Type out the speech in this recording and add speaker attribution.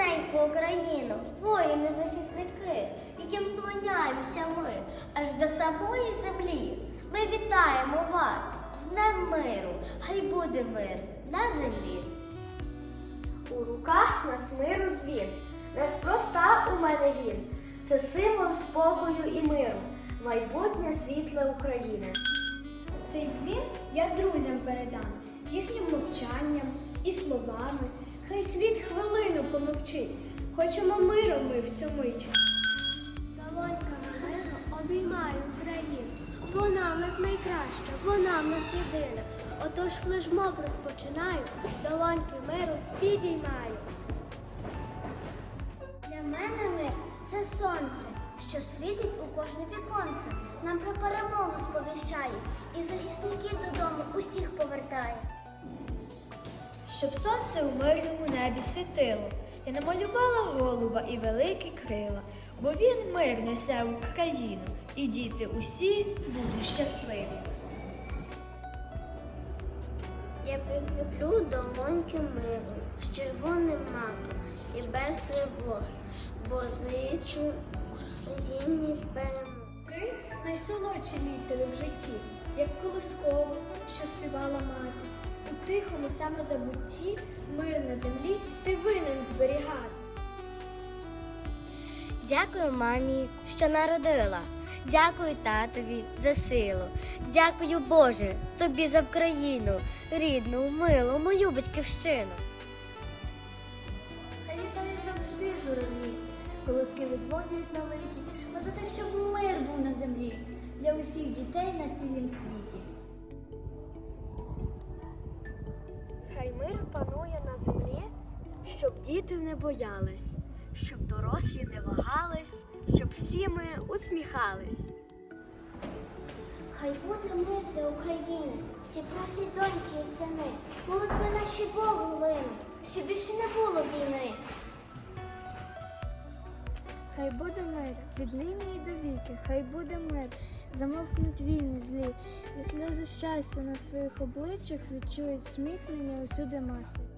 Speaker 1: неньку Україну, воїни-захисники, яким вклоняємося ми аж до самої землі. Ми вітаємо вас з Днем миру, хай буде мир на землі.
Speaker 2: У руках нас миру звір, неспроста у мене він. Це символ спокою і миру, майбутнє світле України.
Speaker 3: Цей дзвін я друзям передам, їхнім і словами. Хай світ хвилину помовчить. Хочемо миру ми в цю мить.
Speaker 1: Долоньками миру обіймаю Україну. Вона в нас найкраща, вона в нас єдина. Отож флешмоб розпочинаю, долоньки миру підіймаю. Для мене мир це сонце, що світить у кожне віконце. Нам про перемогу сповіщає і захисників додому усіх повертає.
Speaker 3: Щоб сонце у мирному небі світило. Я намалювала голуба і великі крила, бо він мир несе в Україну, і діти усі будуть щасливі.
Speaker 1: Я прикріплю долоньки миру з червоним маком і без тривог, бо зичу Україні перемоги.
Speaker 3: Три найсолодші літери в житті, як колисково, що співала мати. У тихому самозабутті мир на землі ти винен зберігати.
Speaker 1: Дякую мамі, що народила. Дякую татові за силу. Дякую Боже тобі за Україну, рідну, милу, мою батьківщину.
Speaker 2: Хай літає завжди журавлі, колоски відзвонюють на литі, а за те, щоб мир був на землі для усіх дітей на цілім світі.
Speaker 3: Щоб діти не боялись, щоб дорослі не вагались, щоб всі ми усміхались.
Speaker 1: Хай буде мир для України, всі просять доньки і сини, молитви наші Богу линуть, щоб більше не було війни.
Speaker 4: Хай буде мир від нині і до віки, хай буде мир, замовкнуть війни злі, і сльози щастя на своїх обличчях відчують сміхнення усюди мати.